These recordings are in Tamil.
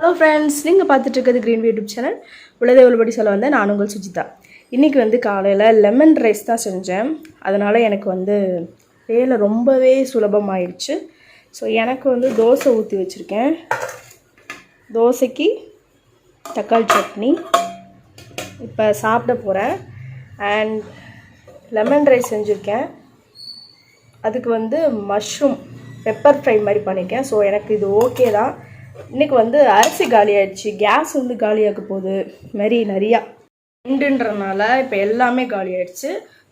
ஹலோ ஃப்ரெண்ட்ஸ் நீங்கள் பார்த்துட்டு இருக்கிறது க்ரீன் யூடியூப் சேனல் உள்ளதே உள்ளபடி சொல்ல வந்தேன் நான் உங்கள் சுஜிதா. இன்றைக்கி வந்து காலையில் லெமன் ரைஸ் தான் செஞ்சேன். அதனால் எனக்கு வந்து வேலை ரொம்பவே சுலபமாயிடுச்சு ஸோ எனக்கு வந்து தோசை ஊற்றி வச்சுருக்கேன். தோசைக்கு தக்காளி சட்னி. இப்போ சாப்பிட போகிறேன் அண்ட் லெமன் ரைஸ் செஞ்சுருக்கேன். அதுக்கு வந்து மஷ்ரூம் பெப்பர் ஃப்ரை மாதிரி பண்ணியிருக்கேன் ஸோ எனக்கு இது ஓகே தான். இன்றைக்கி வந்து அரிசி காலி ஆயிடுச்சு கேஸ் வந்து காலியாக போகுது. மாதிரி நிறையா. ரெண்டுன்றனால இப்போ எல்லாமே காலி ஆயிடுச்சு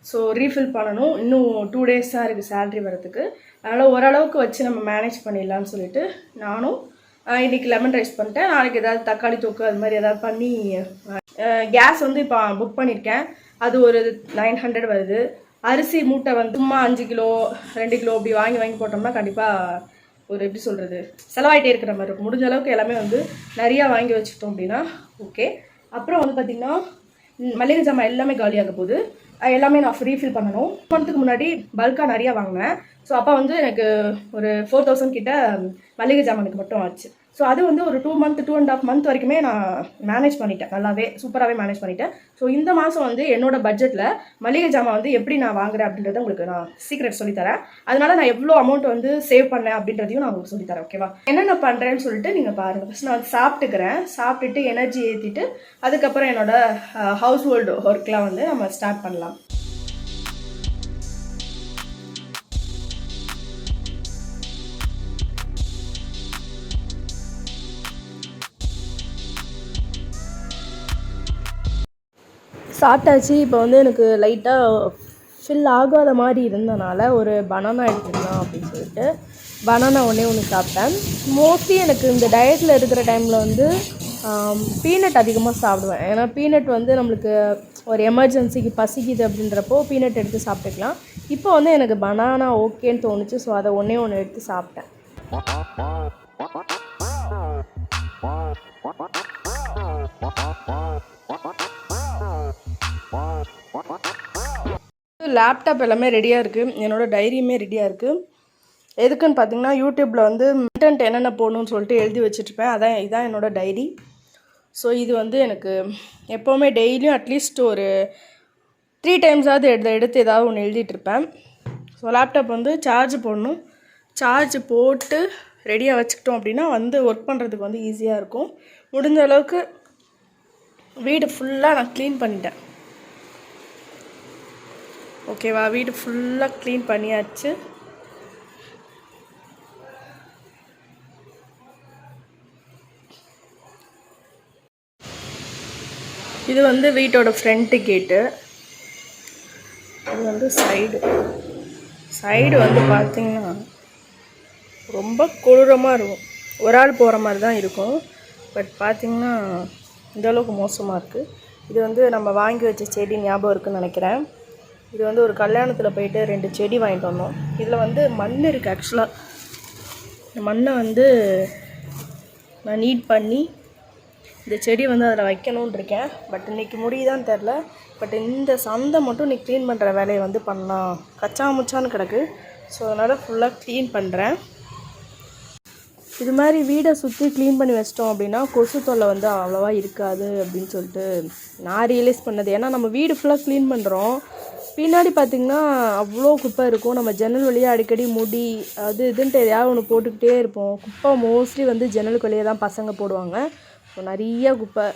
ஸோ ரீஃபில் பண்ணணும். இன்னும் டூ டேஸாக இருக்குது சேலரி வரதுக்கு அதனால் ஓரளவுக்கு வச்சு நம்ம மேனேஜ் பண்ணிடலாம்னு சொல்லிட்டு நானும் இன்றைக்கி லெமன் ரைஸ் பண்ணிட்டேன். நாளைக்கு ஏதாவது தக்காளி தொக்கு அது மாதிரி ஏதாவது பண்ணி கேஸ் வந்து இப்போ புக் பண்ணியிருக்கேன் அது ஒரு நைன் ஹண்ட்ரட் வருது. அரிசி மூட்டை வந்து சும்மா அஞ்சு கிலோ ரெண்டு கிலோ அப்படி வாங்கி வாங்கி போட்டோம்னா கண்டிப்பாக ஒரு எப்படி சொல்கிறது செலவாயிட்டே இருக்கிற மாதிரி இருக்கும். முடிஞ்ச அளவுக்கு எல்லாமே வந்து நிறையா வாங்கி வச்சுட்டோம் அப்படின்னா ஓகே அப்புறம் வந்து பார்த்திங்கன்னா மளிகை ஜாமான் எல்லாமே காலியாக போகுது. அது எல்லாமே நான் ரீஃபில் பண்ணணும். மந்த்துக்கு முன்னாடி பல்காக நிறையா வாங்கினேன். ஸோ அப்போ வந்து எனக்கு ஒரு ஃபோர் தௌசண்ட் கிட்ட மளிகை ஜாமானுக்கு மட்டும் ஆச்சு. ஸோ அது வந்து ஒரு two month two and half month வரைக்குமே நான் மேனேஜ் பண்ணிட்டேன். நல்லாவே சூப்பராகவே மேனேஜ் பண்ணிட்டேன். ஸோ இந்த மாதம் வந்து என்னோட பட்ஜெட்டில் மளிகை ஜாமான் வந்து எப்படி நான் வாங்குறேன் அப்படின்றத உங்களுக்கு நான் சீக்ரெட் சொல்லித்தரேன் அதனால நான் எவ்வளோ அமௌண்ட் வந்து சேவ் பண்ணேன் அப்படின்றதையும் நான் உங்களுக்கு சொல்லித்தரேன் ஓகேவா என்னென்ன பண்ணுறேன்னு சொல்லிட்டு நீங்கள் பாருங்கள் ஃபஸ்ட் நான் வந்து சாப்பிட்டுக்கிறேன். சாப்பிட்டுட்டு எனர்ஜி ஏற்றிட்டு அதுக்கப்புறம் என்னோட ஹவுஸ் ஹோல்டு ஒர்க்லாம் வந்து நம்ம ஸ்டார்ட் பண்ணலாம். சாப்பிட்டாச்சு. இப்போ வந்து எனக்கு லைட்டாக ஃபில் ஆகாத மாதிரி இருந்தனால ஒரு பனானா எடுத்துக்கலாம் அப்படின்னு சொல்லிட்டு பனானா ஒன்றே ஒன்று சாப்பிட்டேன். மோஸ்ட்லி எனக்கு இந்த டயட்டில் இருக்கிற டைமில் வந்து பீனட் அதிகமாக சாப்பிடுவேன். ஏன்னா பீனட் வந்து நம்மளுக்கு ஒரு எமர்ஜென்சிக்கு பசிக்குது அப்படின்றப்போ பீனட் எடுத்து சாப்பிட்டுக்கலாம். இப்போ வந்து எனக்கு பனானா ஓகேன்னு தோணுச்சு. ஸோ அதை ஒன்றே ஒன்று எடுத்து சாப்பிட்டேன். லேப்டாப் எல்லாமே ரெடியாக இருக்குது என்னோடய டைரியுமே ரெடியாக இருக்குது எதுக்குன்னு பார்த்தீங்கன்னா யூடியூப்பில் வந்து கண்டென்ட் என்னென்ன போடணும்னு சொல்லிட்டு எழுதி வச்சுட்ருப்பேன் அதான் இதான் என்னோட டைரி ஸோ இது வந்து எனக்கு எப்போவுமே டெய்லியும் அட்லீஸ்ட் ஒரு த்ரீ டைம்ஸாவது எடுத்து எடுத்து ஏதாவது ஒன்று எழுதிட்டுருப்பேன். ஸோ லேப்டாப் வந்து சார்ஜ் போடணும். சார்ஜ் போட்டு ரெடியாக வச்சுக்கிட்டோம் அப்படின்னா வந்து ஒர்க் பண்ணுறதுக்கு வந்து ஈஸியாக இருக்கும். முடிஞ்ச அளவுக்கு வீடு ஃபுல்லாக நான் க்ளீன் பண்ணிட்டேன். ஓகேவா? வீடு ஃபுல்லாக க்ளீன் பண்ணியாச்சு. இது வந்து வீட்டோட ஃப்ரண்ட்டு கேட்டு இது வந்து சைடு சைடு வந்து பார்த்திங்கன்னா ரொம்ப கொடூரமாக இருக்கும். ஒரு ஆள் போகிற மாதிரி தான் இருக்கும். பட் பார்த்தீங்கன்னா இந்த அளவுக்கு மோசமாக இருக்குது இது வந்து நம்ம வாங்கி வச்ச செடி ஞாபகம் இருக்குதுன்னு நினைக்கிறேன். இது வந்து ஒரு கல்யாணத்தில் போயிட்டு ரெண்டு செடி வாங்கிட்டு வந்தோம். இதில் வந்து மண் இருக்குது ஆக்சுவலாக இந்த மண்ணை வந்து நான் நீட் பண்ணி இந்த செடி வந்து அதில் வைக்கணும்னு இருக்கேன். பட் இன்றைக்கி முடியுதான்னு தெரில பட் இந்த சந்தை மட்டும் இன்றைக்கி க்ளீன் பண்ணுற வேலையை வந்து பண்ணலாம். கச்சா முச்சான்னு கிடக்கு. ஸோ அதனால் ஃபுல்லாக க்ளீன் பண்ணுறேன் இது மாதிரி வீடை சுற்றி க்ளீன் பண்ணி வச்சிட்டோம் அப்படின்னா கொசு தொல்லை வந்து அவ்வளோவா இருக்காது அப்படின்னு சொல்லிட்டு நான் ரியலைஸ் பண்ணது. ஏன்னா நம்ம வீடு ஃபுல்லாக க்ளீன் பண்ணுறோம் பின்னாடி பார்த்திங்கன்னா அவ்வளோ குப்பை இருக்கும். நம்ம ஜன்னல் வழியாக அடிக்கடி முடி அது இதுன்ட்டு எதையாவது ஒன்று போட்டுக்கிட்டே இருப்போம். குப்பை மோஸ்ட்லி வந்து ஜன்னலுக்கு வழியே தான் பசங்க போடுவாங்க. ஸோ நிறைய குப்பை.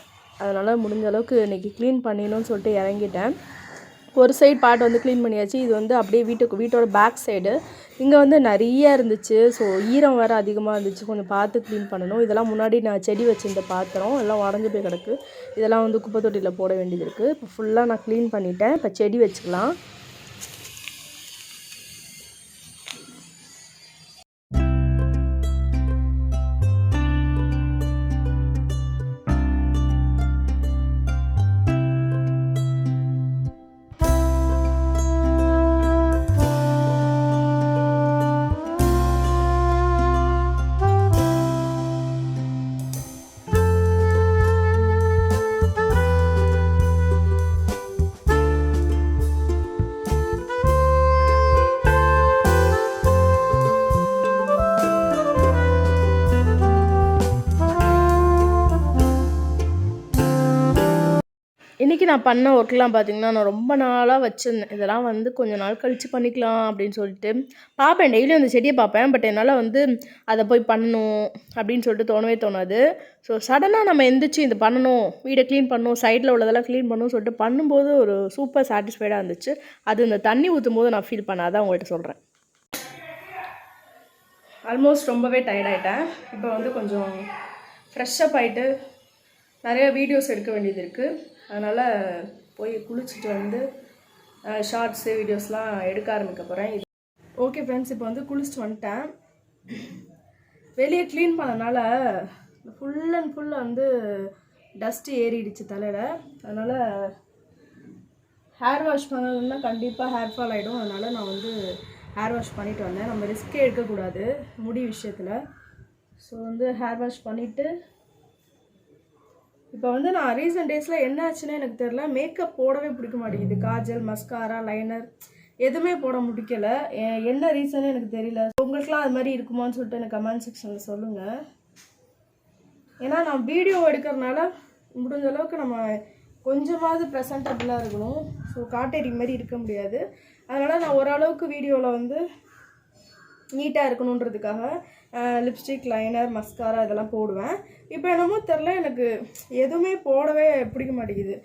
அதனால் முடிஞ்ச அளவுக்கு இன்றைக்கி க்ளீன் பண்ணிடணும்னு சொல்லிட்டு இறங்கிட்டேன். ஒரு சைடு பார்ட் வந்து க்ளீன் பண்ணியாச்சு. இது வந்து அப்படியே வீட்டுக்கு வீட்டோட பேக் சைடு இங்கே வந்து நிறைய இருந்துச்சு. ஸோ ஈரம் வேறு அதிகமாக இருந்துச்சு. கொஞ்சம் பார்த்து க்ளீன் பண்ணணும். இதெல்லாம் முன்னாடி நான் செடி வச்சுருந்த பாத்திரம். எல்லாம் உடஞ்சி போய் கிடக்கு. இதெல்லாம் வந்து குப்பை தொட்டியில் போட வேண்டியது இருக்குது இப்போ ஃபுல்லாக நான் க்ளீன் பண்ணிட்டேன். இப்போ செடி வச்சுக்கலாம். இன்றைக்கி நான் பண்ண ஒர்க்லாம் பார்த்திங்கன்னா நான் ரொம்ப நாளாக வச்சுருந்தேன். இதெல்லாம் வந்து கொஞ்ச நாள் கழித்து பண்ணிக்கலாம் அப்படின்னு சொல்லிட்டு. பார்ப்பேன் டெய்லியும் அந்த செடியை பார்ப்பேன் பட் என்னால் வந்து அதை போய் பண்ணணும் அப்படின்னு சொல்லிட்டு தோணவே தோணாது. ஸோ சடனாக நம்ம எந்திரிச்சு இது பண்ணணும். வீடை க்ளீன் பண்ணணும். சைடில் உள்ளதெல்லாம் க்ளீன் பண்ணணும் சொல்லிட்டு பண்ணும்போது ஒரு சூப்பர் சாட்டிஸ்ஃபைடாக இருந்துச்சு. அது இந்த தண்ணி ஊற்றும் போது நான் ஃபீல் பண்ணாதான் உங்கள்கிட்ட சொல்கிறேன் ஆல்மோஸ்ட் ரொம்பவே டயர்டாயிட்டேன் இப்போ வந்து கொஞ்சம் ஃப்ரெஷ்ஷப் ஆகிட்டு நிறைய வீடியோஸ் எடுக்க வேண்டியது இருக்குது அதனால் போய் குளிச்சுட்டு வந்து ஷார்ட்ஸு வீடியோஸ்லாம் எடுக்க ஆரம்பிக்க போகிறேன் இது ஓகே ஃப்ரெண்ட்ஸ் இப்போ வந்து குளிச்சுட்டு வந்துட்டேன். வெளியே க்ளீன் பண்ணனால ஃபுல் அண்ட் ஃபுல் வந்து டஸ்ட்டு ஏறிடுச்சு தலையில். அதனால் ஹேர் வாஷ் பண்ணணும்னா கண்டிப்பாக ஹேர் ஃபால் ஆகிடும் அதனால் நான் வந்து ஹேர் வாஷ் பண்ணிட்டு வந்தேன். நம்ம ரிஸ்க்கே எடுக்கக்கூடாது முடி விஷயத்தில். ஸோ வந்து ஹேர் வாஷ் பண்ணிவிட்டு இப்போ வந்து நான் ரீசெண்ட் டேஸில் என்ன ஆச்சுன்னு எனக்கு தெரில மேக்கப் போடவே பிடிக்க மாட்டேங்குது. காஜல் மஸ்காரா லைனர் எதுவுமே போட முடிக்கல. என்ன ரீசன்னு எனக்கு தெரியல. உங்களுக்குலாம் அது மாதிரி இருக்குமான்னு சொல்லிட்டு எனக்கு கமெண்ட் செக்ஷனில் சொல்லுங்கள் ஏன்னா நான் வீடியோ எடுக்கிறனால முடிஞ்ச அளவுக்கு நம்ம கொஞ்சமாவது ப்ரெசன்டபுளாக இருக்கணும். ஸோ காட்டேரி மாதிரி இருக்க முடியாது. அதனால் நான் ஓரளவுக்கு வீடியோவில் வந்து நீட்டாக இருக்கணுன்றதுக்காக லிப்ஸ்டிக் லைனர் மஸ்காரா இதெல்லாம் போடுவேன். இப்போ என்னமோ தெரில எனக்கு எதுவுமே போடவே பிடிக்க மாட்டேங்குது.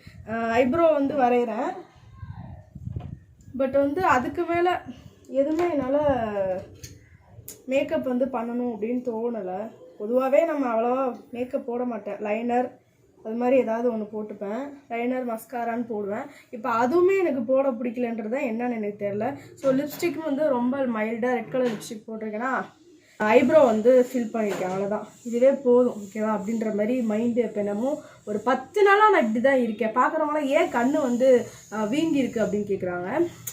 ஐப்ரோ வந்து வரைகிறேன். பட் வந்து அதுக்கு மேலே எதுவுமே என்னால் மேக்கப் வந்து பண்ணணும் அப்படின்னு தோணலை. பொதுவாகவே நம்ம அவ்வளோவா மேக்கப் போட மாட்டேன். லைனர் அது மாதிரி ஏதாவது ஒன்று போட்டுப்பேன். லைனர் மஸ்காரான்னு போடுவேன். இப்போ அதுவுமே எனக்கு போட பிடிக்கலன்றது தான் என்னன்னு எனக்கு தெரில ஸோ லிப்ஸ்டிக் வந்து ரொம்ப மைல்டாக ரெட் கலர் லிப்ஸ்டிக் போட்டிருக்கேன்னா ஐப்ரோ வந்து ஃபில் பண்ணியிருக்கேன் அவ்வளோதான் இதுவே போதும் ஓகேவா அப்படின்ற மாதிரி மைண்டு இப்போ என்னமோ ஒரு பத்து நாளாக நான் இப்படி தான் இருக்கேன். பார்க்குறவங்களாம் ஏன் கண் வந்து அஹ், வீங்கி இருக்கு அப்படின்னு கேட்குறாங்க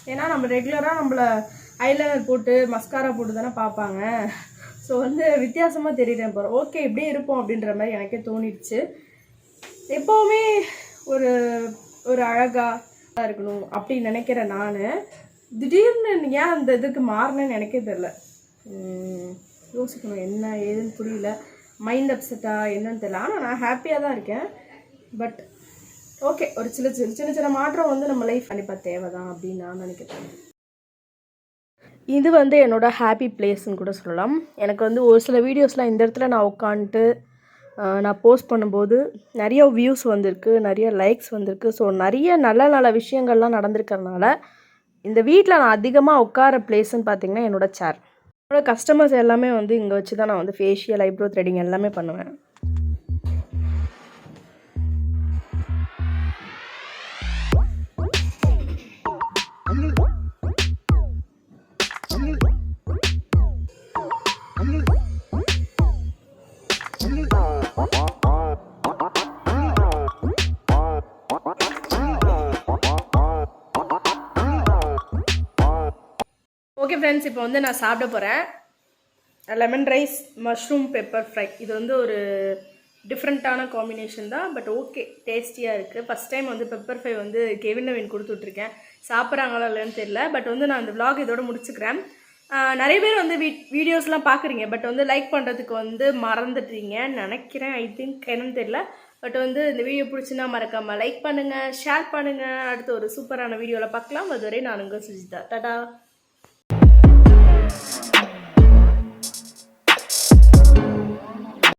ஏன்னா நம்ம ரெகுலராக நம்மளை ஐலைனர் போட்டு மஸ்காரா போட்டு தானே பார்ப்பாங்க. ஸோ வந்து வித்தியாசமாக தெரியுறேன் போகிறோம் ஓகே இப்படியே இருப்போம் அப்படின்ற மாதிரி எனக்கே தோணிடுச்சு. எப்போவுமே ஒரு ஒரு அழகாக இருக்கணும் அப்படின்னு நினைக்கிறேன் நான். திடீர்னு ஏன் அந்த இதுக்கு மாறினேன்னு எனக்கே தெரில 嗯。Mm. யோசிக்கணும் என்ன ஏதுன்னு புரியல. மைண்ட் அப்செட்டா என்னன்னு தெரியல. ஆனால் நான் ஹாப்பியாக தான் இருக்கேன். பட் ஓகே ஒரு சின்ன சின்ன சின்ன சின்ன மாற்றம் வந்து நம்ம லைஃப் கண்டிப்பாக தேவை தான் அப்படின்னு நான் நினைக்கிறேன். இது வந்து என்னோட ஹாப்பி பிளேஸ்ன்னு கூட சொல்லலாம். எனக்கு வந்து ஒரு சில வீடியோஸ்லாம் இந்த இடத்துல நான் உட்காந்துட்டு நான் போஸ்ட் பண்ணும்போது நிறைய வியூஸ் வந்திருக்கு நிறைய லைக்ஸ் வந்திருக்கு. ஸோ நிறைய நல்ல நல்ல விஷயங்கள்லாம் நடந்திருக்கறனால இந்த வீட்டில் நான் அதிகமாக உட்கார பிளேஸ்ன்னு பார்த்தீங்கன்னா என்னோடய சேர் என்னோட கஸ்டமர்ஸ் எல்லாமே வந்து இங்கே வச்சு தான் நான் வந்து ஃபேஷியல் ஐப்ரோ த்ரெடிங் எல்லாமே பண்ணுவேன். ஃப்ரெண்ட்ஸ் இப்போ வந்து நான் சாப்பிட போகிறேன் lemon rice mushroom pepper fry இது வந்து ஒரு டிஃப்ரெண்ட்டான காம்பினேஷன் தான் பட் ஓகே டேஸ்டியாக இருக்குது ஃபஸ்ட் டைம் வந்து பெப்பர் ஃப்ரை வந்து கெவின் நவீன் கொடுத்துட்ருக்கேன் சாப்பிட்றாங்களா இல்லைன்னு தெரியல பட் வந்து நான் இந்த விலாக் இதோட முடிச்சுக்கிறேன். நிறைய பேர் வந்து வீ வீடியோஸ்லாம் பார்க்குறீங்க பட் வந்து லைக் பண்ணுறதுக்கு வந்து மறந்துட்டீங்கன்னு நினைக்கிறேன் ஐ திங்க் என்னன்னு தெரியல பட் வந்து இந்த வீடியோ பிடிச்சுன்னா மறக்காமல் லைக் பண்ணுங்கள் ஷேர் பண்ணுங்கள் அடுத்து ஒரு சூப்பரான வீடியோவில் பார்க்கலாம். அதுவரை நான் உங்கள் சுஜிதா. டாடா. Yeah.